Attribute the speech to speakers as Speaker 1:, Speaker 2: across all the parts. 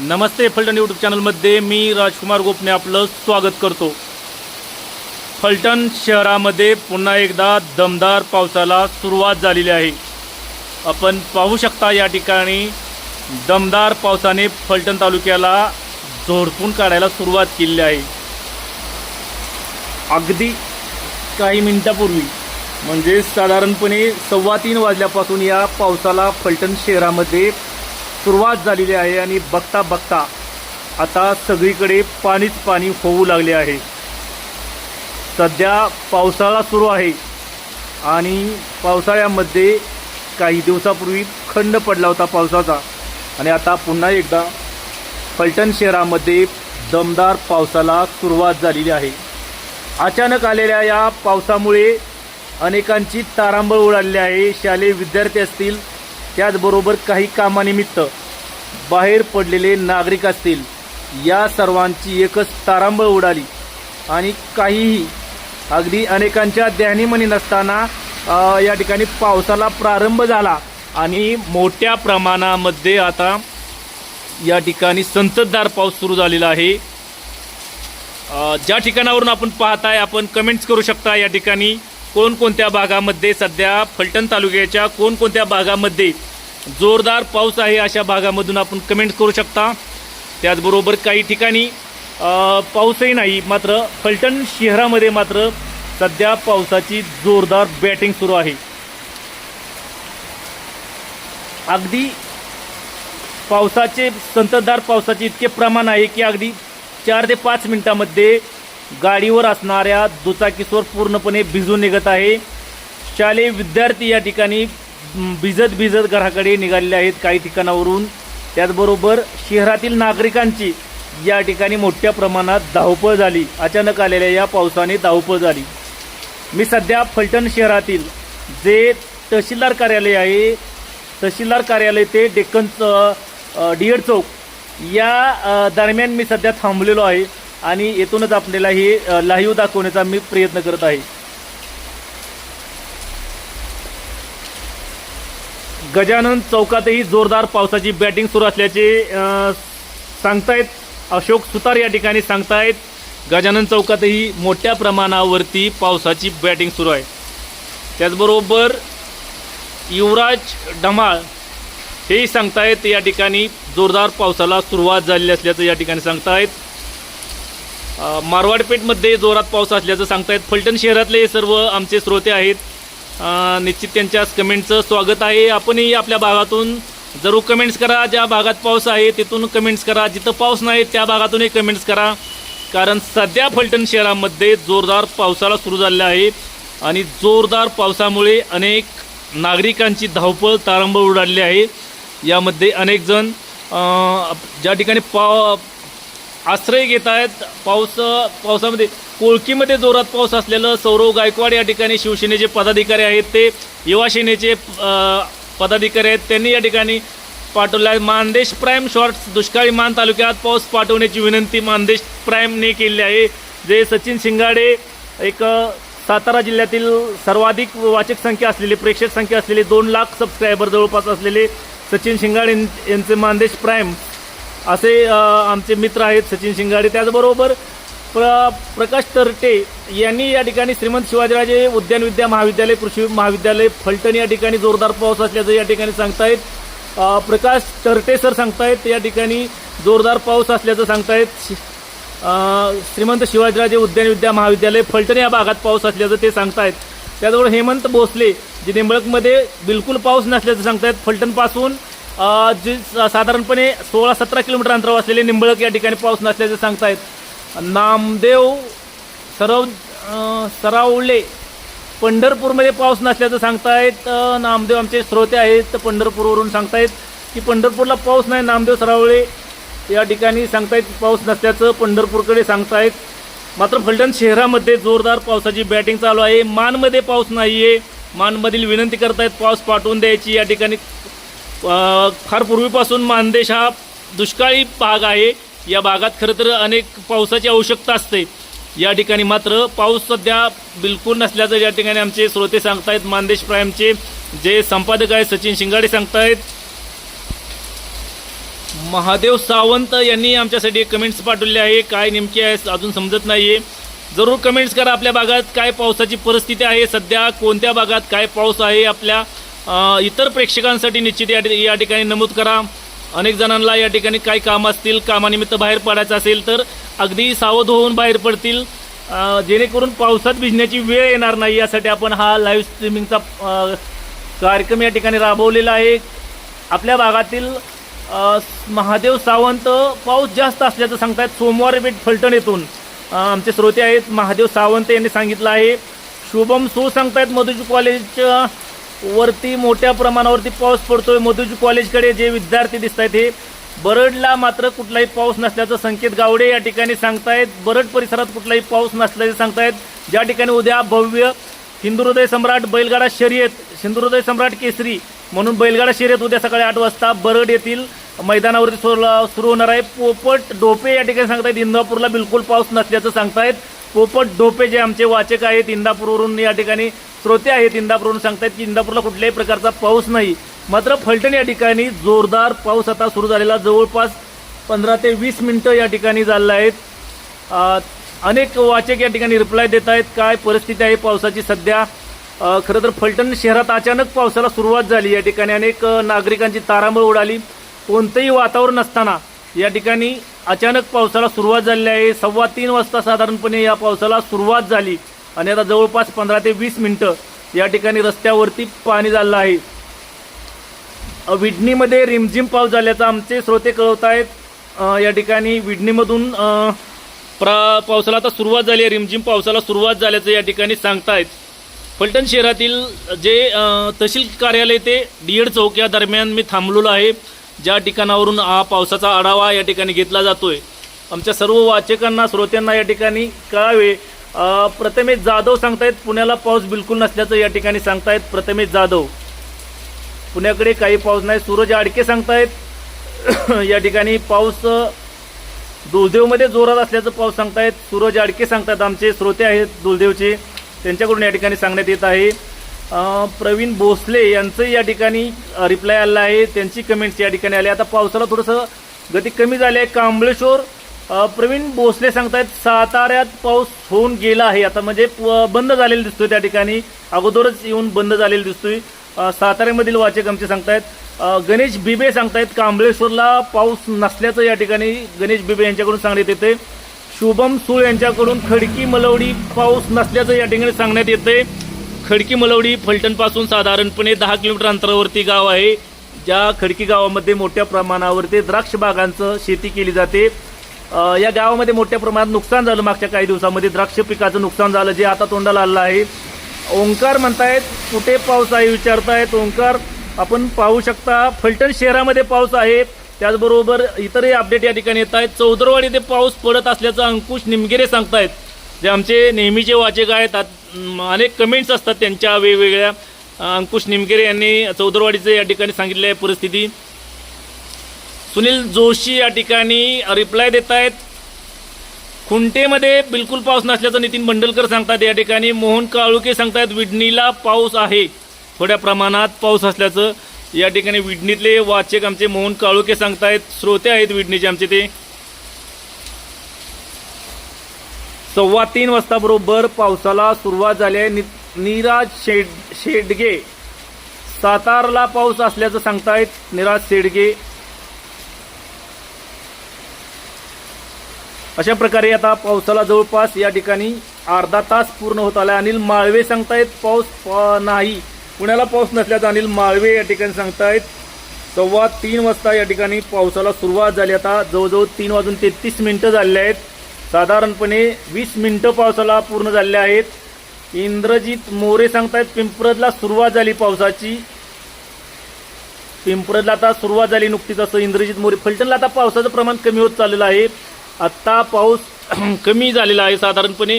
Speaker 1: नमस्ते Phaltan YouTube चॅनलमध्ये मी राजकुमार गोपने आपलं स्वागत करतो. फलटण शहरामध्ये पुन्हा एकदा दमदार पावसाला सुरुवात झालेली आहे. आपण पाहू शकता या ठिकाणी दमदार पावसाने फलटण तालुक्याला झोडपून काढायला सुरुवात केली आहे. अगदी काही मिनिटापूर्वी म्हणजे साधारणपणे सव्वा तीन वाजल्यापासून या पावसाला फलटण शहरामध्ये सुरुवात झालेली आहे आणि बघता बघता आता सगळीकडे पाणीच पाणी होऊ लागले आहे. सध्या पावसाळा सुरू आहे आणि पावसाळ्यामध्ये काही दिवसापूर्वी खंड पडला होता पावसाचा. आणि आता पुन्हा एकदा फलटण शहरामध्ये दमदार पावसाला सुरुवात झालेली आहे. अचानक आलेल्या या पावसामुळे अनेकांची तारांबळ उडालेली आहे. शालेय विद्यार्थी असतील त्याचबरोबर काही कामानिमित्त बाहेर पडलेले नागरिक असतील या सर्वांची एकच तारांबळ उडाली. आणि काहीही अगदी अनेकांच्या ध्यानीमनी नसताना या ठिकाणी पावसाला प्रारंभ झाला. आणि मोठ्या प्रमाणामध्ये आता या ठिकाणी संततधार पाऊस सुरू झालेला आहे. ज्या ठिकाणावरून आपण पाहताय आपण कमेंट्स करू शकता या ठिकाणी. कोणकोणत्या भागामध्ये सध्या फलटण तालुक्याच्या कोणकोणत्या भागामध्ये जोरदार पाऊस आहे अशा भागामधून आपण कमेंट करू शकता. त्याचबरोबर काही ठिकाणी पाऊसही नाही मात्र फलटण शहरामध्ये मात्र सध्या पावसाची जोरदार बॅटिंग सुरू आहे. अगदी पावसाचे संततधार पावसाचे इतके प्रमाण आहे की अगदी चार ते पाच मिनिटामध्ये गाडीवर असणाऱ्या दुचाकीसवर पूर्णपणे भिजून निघत आहे. शालेय विद्यार्थी या ठिकाणी भिजत भिजत घराकडे निघालेले आहेत काही ठिकाणावरून. त्याचबरोबर शहरातील नागरिकांची या ठिकाणी मोठ्या प्रमाणात धावपळ झाली. अचानक आलेल्या या पावसाने धावपळ झाली. मी सध्या फलटण शहरातील जे तहसीलदार कार्यालय आहे तहसीलदार कार्यालय ते डेक्कन डिएड चौक या दरम्यान मी सध्या थांबलेलो आहे. आणि येथूनच आपल्याला हे लाईव्ह दाखवण्याचा मी प्रयत्न करत आहे. गजानन चौकातही जोरदार पावसाची बॅटिंग सुरू असल्याचे सांगतायत. अशोक सुतार या ठिकाणी सांगतायत. गजानन चौकातही मोठ्या प्रमाणावरती पावसाची बॅटिंग सुरू आहे. त्याचबरोबर युवराज ढमाळ हेही सांगतायत या ठिकाणी जोरदार पावसाला सुरुवात झालेली असल्याचं या ठिकाणी सांगतायत. मारवाडपेठमध्ये जोरात पाऊस असल्याचं सांगतायत. फलटण शहरातले हे सर्व आमचे श्रोते आहेत. निश्चित त्यांच्या कमेंटचं स्वागत आहे. आपणही आपल्या भागातून जरूर कमेंट्स करा. ज्या भागात पाऊस आहे तिथून कमेंट्स करा. जिथं पाऊस नाही त्या भागातूनही कमेंट्स करा. कारण सध्या फलटण शहरामध्ये जोरदार पावसाला सुरू झालेला आहे आणि जोरदार पावसामुळे अनेक नागरिकांची धावपळ तारंबळ उडालेली आहे. यामध्ये अनेक जण ज्या ठिकाणी पाव आश्रय घेत आहेत. पाऊस पावसामध्ये कोळकीमध्ये जोरात पाऊस असलेलं सौरव गायकवाड या ठिकाणी शिवसेनेचे पदाधिकारी आहेत. ते युवा सेनेचे पदाधिकारी आहेत. त्यांनी या ठिकाणी पाठवल्या आहे. मानदेश प्राईम शॉर्ट्स दुष्काळी मान तालुक्यात पाऊस पाठवण्याची विनंती मानदेश प्राईमने केली आहे. जे सचिन शिंगाडे एक सातारा जिल्ह्यातील सर्वाधिक वाचक संख्या असलेली प्रेक्षक संख्या असलेली दोन लाख सबस्क्रायबर जवळपास असलेले सचिन शिंगाडे यांचे मानदेश प्राईम असे आमचे मित्र आहेत सचिन शिंगाडे. त्याचबरोबर प्र प्रकाश तरटे यांनी या ठिकाणी श्रीमंत शिवाजीराजे उद्यान विद्या महाविद्यालय कृषी महाविद्यालय फलटण या ठिकाणी जोरदार पाऊस असल्याचं या ठिकाणी सांगतायत. प्रकाश तरटे सर सांगतायत या ठिकाणी जोरदार पाऊस असल्याचं सांगतायत. शि- श्रीमंत शिवाजीराजे उद्यान विद्या महाविद्यालय फलटण या भागात पाऊस असल्याचं ते सांगतायत. त्याचबरोबर हेमंत भोसले जे निंबळकमध्ये बिलकुल पाऊस नसल्याचं सांगतायत. फलटणपासून जे स- साधारणपणे सोळा सतरा किलोमीटर अंतरावर असलेले निंबळक या ठिकाणी पाऊस नसल्याचं सांगतायत. नामदेव सरव सरावले पंढरपूरमध्ये पाऊस नसल्याचं सांगतायत. नामदेव आमचे श्रोते आहेत तर पंढरपूरवरून सांगतायत की पंढरपूरला पाऊस नाही नामदेव सरावळे या ठिकाणी सांगतायत पाऊस नसल्याचं पंढरपूरकडे सांगतायत. मात्र फलटण शहरामध्ये जोरदार पावसाची बॅटिंग चालू आहे. मानमध्ये पाऊस नाही आहे मानमधील विनंती करतायत पाऊस पाठवून द्यायची या ठिकाणी फार पूर्वीपासून मानदेश हा दुष्काळी भाग आहे. या भागात खरं तर अनेक पावसाची आवश्यकता असते. या ठिकाणी मात्र पाऊस सध्या बिलकुल नसल्याचं या ठिकाणी आमचे श्रोते सांगतायत. मानदेश प्राईमचे जे संपादक आहेत सचिन शिंगाडे सांगतायत. महादेव सावंत यांनी आमच्यासाठी एक कमेंट्स पाठवले आहे. काय नेमकी आहे अजून समजत नाही आहे जरूर कमेंट्स करा आपल्या भागात. काय पावसाची परिस्थिती आहे? सध्या कोणत्या भागात काय पाऊस आहे? आपल्या इतर प्रेक्षकांसाठी निश्चित या या ठिकाणी नमूद करा. अनेक जणांना या ठिकाणी काय काम असतील कामानिमित्त बाहेर पडायचं असेल तर अगदी सावध होऊन बाहेर पडतील. जेणेकरून पावसात भिजण्याची वेळ येणार नाही यासाठी आपण हा लाईव्ह स्ट्रीमिंगचा कार्यक्रम या ठिकाणी राबवलेला आहे. आपल्या भागातील महादेव सावंत पाऊस जास्त असल्याचं सांगतायत. सोमवार पेठ फलटण येथून आमचे श्रोते आहेत. महादेव सावंत यांनी सांगितलं आहे. शुभम सो सांगतायत. मधुजी कॉलेजच्या वरती मोठ्या प्रमाणावरती पाऊस पडतोय. मधुजी कॉलेजकडे जे विद्यार्थी दिसत आहेत हे बरडला मात्र कुठलाही पाऊस नसल्याचं संकेत गावडे या ठिकाणी सांगतायत. बरड परिसरात कुठलाही पाऊस नसल्याचे सांगतायत. ज्या ठिकाणी उद्या भव्य हिंदुहृदय सम्राट बैलगाडा शर्यत हिंदुहृदय सम्राट केसरी म्हणून बैलगाडा शर्यत उद्या सकाळी आठ वाजता बरड येथील मैदानावरती सुरू सुरू होणार आहे. पोपट डोपे या ठिकाणी सांगतायत. इंदापूरला बिलकुल पाऊस नसल्याचं सांगतायत. पोपट ढोपे जे आमचे वाचक आहेत इंदापूरवरून या ठिकाणी श्रोते आहेत इंदापूरवरून सांगतायत की इंदापूरला कुठल्याही प्रकारचा पाऊस नाही. मात्र फलटण या ठिकाणी जोरदार पाऊस आता सुरू झालेला. जवळपास पंधरा ते वीस मिनटं या ठिकाणी झालेलं आहेत. अनेक वाचक या ठिकाणी रिप्लाय देत आहेत. काय परिस्थिती आहे पावसाची सध्या? खरं तर फलटण शहरात अचानक पावसाला सुरुवात झाली. या ठिकाणी अनेक नागरिकांची तारांबळ उडाली. कोणतंही वातावरण असताना या ठिकाणी अचानक पावसाला सुरुवात झालेली आहे. सव्वा तीन वाजता साधारणपणे या पावसाला सुरुवात झाली. आणि आता जवळपास पंधरा ते वीस मिनटं या ठिकाणी रस्त्यावरती पाणी झालं आहे. विडणीमध्ये रिमझिम पाऊस झाल्याचं आमचे श्रोते कळवत आहेत. या ठिकाणी विडणीमधून प्रा पावसाला आता सुरुवात झाली आहे. रिमझिम पावसाला सुरुवात झाल्याचं या ठिकाणी सांगतायत. फलटण शहरातील जे तहसील कार्यालय ते डीएड चौक या दरम्यान मी थांबलेलो आहे. ज्या ठिकाणावरून हा पावसाचा आढावा या ठिकाणी घेतला जातोय आमच्या सर्व वाचकांना श्रोत्यांना या ठिकाणी कळावे. प्रथमेश जाधव सांगतायत पुण्याला पाऊस बिलकुल नसल्याचं या ठिकाणी सांगतायत प्रथमेश जाधव. पुण्याकडे काही पाऊस नाही. सूरज आडके सांगतायत या ठिकाणी पाऊस दुलदेवमध्ये जोरात असल्याचं पाऊस सांगतायत. सूरज आडके सांगतात आमचे श्रोते आहेत दुलदेवचे त्यांच्याकडून या ठिकाणी सांगण्यात येत आहे. प्रवीण भोसले यांचं या ठिकाणी रिप्लाय आला आहे. त्यांची कमेंट्स या ठिकाणी आले आता पावसाला थोडंसं गती कमी झाली आहे. कांबळेश्वर प्रवीण भोसले सांगतायत साताऱ्यात पाऊस होऊन गेला आहे. आता म्हणजे प- बंद झालेला दिसतोय त्या ठिकाणी. अगोदरच येऊन बंद झालेला दिसतोय. साताऱ्यामधील वाचक आमचे सांगतायत गणेश बिबे सांगतायत कांबळेश्वरला पाऊस नसल्याचं या ठिकाणी गणेश बिबे यांच्याकडून सांगण्यात येते शुभम सूळ यांच्याकडून खडकी मलवडी पाऊस नसल्याचं या ठिकाणी सांगण्यात येते खडकी मलवडी फलटणपासून साधारणपणे दहा किलोमीटर अंतरावरती गाव आहे. ज्या खडकी गावामध्ये मोठ्या प्रमाणावरती द्राक्ष बागांचं शेती केली जाते. या गावामध्ये मोठ्या प्रमाणात नुकसान झालं मागच्या काही दिवसामध्ये. द्राक्ष पिकाचं नुकसान झालं जे आता तोंडाला आलं आहे. ओंकार म्हणतायत कुठे पाऊस आहे विचारतायत. ओंकार आपण पाहू शकता फलटण शहरामध्ये पाऊस आहे. त्याचबरोबर इतरही अपडेट या ठिकाणी येत आहेत. चौदरवाडी ते पाऊस पडत असल्याचं अंकुश निमगिरे सांगतायत. जे आमचे नेहमीचे वाचक आहेत आत- अनेक कमेंट्स असतात त्यांच्या वेगवेगळ्या. अंकुश निमगिरे यांनी चौदरवाडीचं या ठिकाणी सांगितलं आहे परिस्थिती. सुनील जोशी या ठिकाणी रिप्लाय देत आहेत. खुंटेमध्ये बिलकुल पाऊस नसल्याचं नितीन बंडलकर सांगतात. या ठिकाणी मोहन काळुके सांगतायत विडणीला पाऊस आहे. थोड्या प्रमाणात पाऊस असल्याचं या ठिकाणी विडणीतले वाचक आमचे मोहन काळुके सांगतायत. श्रोते आहेत विडणीचे आमचे ते. सव्वा तीन वाजताबरोबर पावसाला सुरुवात झाली आहे. नि- नीराज शेड शेडगे. सातारला पाऊस असल्याचं सांगतायत निराज शेडगे. अशा प्रकारे आता पावसाला जवळपास या ठिकाणी अर्धा तास पूर्ण होत आला अनिल माळवे सांगतायत पाऊस प- नाही. पुण्याला पाऊस नसल्याचं अनिल माळवे या ठिकाणी सांगतायत. सव्वा तीन वाजता या ठिकाणी पावसाला सुरुवात झाली. आता जवळजवळ तीन वाजून तेहतीस मिनिटं झालेले आहेत. साधारणपणे वीस मिनटं पावसाला पूर्ण झालेले आहेत. इंद्रजित मोरे सांगतायत पिंपरदला सुरुवात झाली पावसाची. पिंपरदला आता सुरुवात झाली नुकतीच असं इंद्रजित मोरे. फलटणला आता पावसाचं प्रमाण कमी होत चाललेलं आहे. आत्ता पाऊस कमी झालेला आहे साधारणपणे.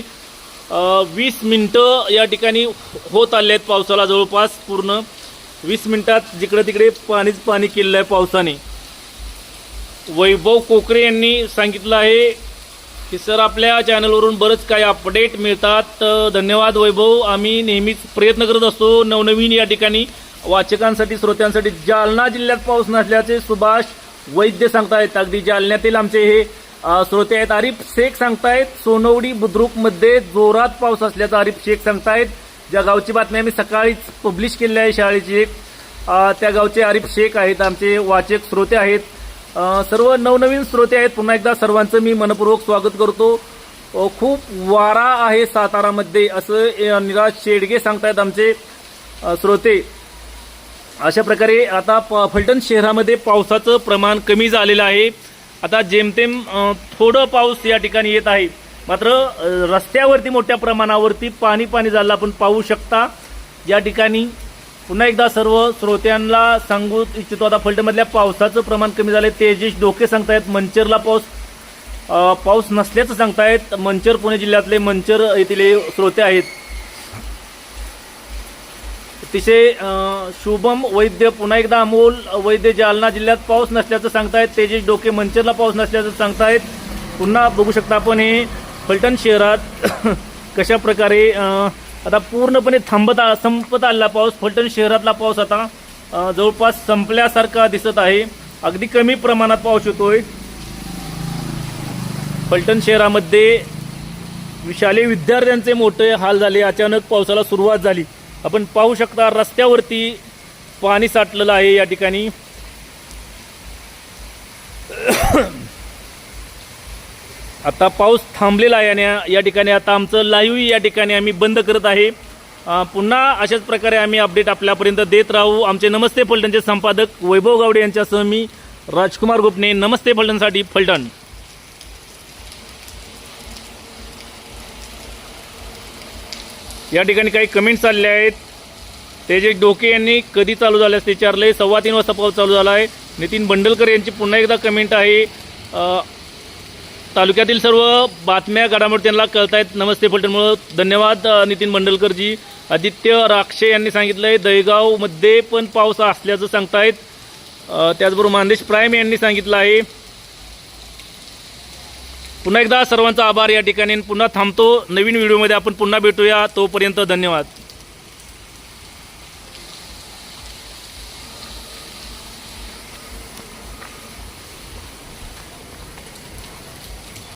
Speaker 1: वीस मिनटं या ठिकाणी होत आले आहेत पावसाला जवळपास पूर्ण. वीस मिनटात जिकडे तिकडे पाणीच पाणी केलेलं आहे पावसाने. वैभव कोकरे यांनी सांगितलं आहे की सर आपल्या चॅनलवरून बरंच काही अपडेट मिळतात. धन्यवाद वैभव. आम्ही नेहमीच प्रयत्न करत असतो नवनवीन या ठिकाणी. वाचकांसाठी श्रोत्यांसाठी जालना जिल्ह्यात पाऊस नसल्याचे सुभाष वैद्य सांगतायत. अगदी जालन्यातील आमचे हे श्रोते आहेत. आरिफ शेख सांगतायत सोनवडी बुद्रुकमध्ये जोरात पाऊस असल्याचं आरिफ शेख सांगतायत. ज्या गावची बातमी आम्ही सकाळीच पब्लिश केली आहे शाळेची एक त्या गावचे आरिफ शेख आहेत. आमचे वाचक श्रोते आहेत. सर्व नवनवीन श्रोते आहेत. पुन्हा एकदा सर्वांचं मी मनपूर्वक स्वागत करतो. खूप वारा आहे सातारामध्ये असं निराज शेडगे सांगतायत आमचे श्रोते अशा प्रकारे आता प- फलटण शहरामध्ये पावसाचं प्रमाण कमी झालेलं आहे. आता जेमतेम थोडं पाऊस या ठिकाणी येत आहे. मात्र रस्त्यावरती मोठ्या प्रमाणावरती पाणी पाणी झालं आपण पाहू शकता. या ठिकाणी पुन्हा एकदा सर्व श्रोत्यांना सांगू इच्छितो आता फलटणमधल्या पावसाचं प्रमाण कमी झालंय. तेजेश डोके सांगतायत मंचरला पाऊस पाऊस नसल्याचं सांगतायत. मंचर पुणे जिल्ह्यातले मंचर येथील हे श्रोते आहेत. अतिशय शुभम वैद्य पुन्हा एकदा अमोल वैद्य जालना जिल्ह्यात पाऊस नसल्याचं सांगतायत. तेजेश डोके मंचरला पाऊस नसल्याचं सांगतायत. पुन्हा बघू शकता आपण हे फलटण शहरात कशा प्रकारे आता पूर्णपणे थांबत संपत आलेला पाऊस. फलटण शहरातला पाऊस आता जवळपास संपल्यासारखा दिसत आहे. अगदी कमी प्रमाणात पाऊस येतोय. फलटण शहरामध्ये शालेय विद्यार्थ्यांचे मोठे हाल झाले. अचानक पावसाला सुरुवात झाली. आपण पाहू शकता रस्त्यावरती पाणी साठलेलं आहे या ठिकाणी. आता पाऊस थांबलेला आहे आणि या ठिकाणी आता आमचं लाईव्ह या ठिकाणी आम्ही बंद करत आहे. पुन्हा अशाच प्रकारे आम्ही अपडेट आपल्यापर्यंत देत राहू. आमचे नमस्ते फलटणचे संपादक वैभव गावडे यांच्यासह मी राजकुमार गोपने नमस्ते फलटणसाठी. फलटण. या ठिकाणी काही कमेंट्स आलेले आहेत. तेजेश डोके यांनी कधी चालू झाल्यास असते विचारले सव्वा तीन वाजता पाऊस चालू झाला आहे नितीन बंडलकर यांची पुन्हा एकदा कमेंट आहे. तालुक्यातील सर्व बातम्या घडामोडी त्यांना कळतायत. नमस्ते फलटणमुळं धन्यवाद नितीन बंडलकरजी आदित्य राक्षे यांनी सांगितलं आहे दहेगावमध्ये पण पाऊस असल्याचं सांगतायत. त्याचबरोबर मानदेश प्राईम यांनी सांगितलं आहे. पुन्हा एकदा सर्वांचा आभार या ठिकाणी. पुन्हा थांबतो. नवीन व्हिडिओमध्ये आपण पुन्हा भेटूया. तोपर्यंत धन्यवाद.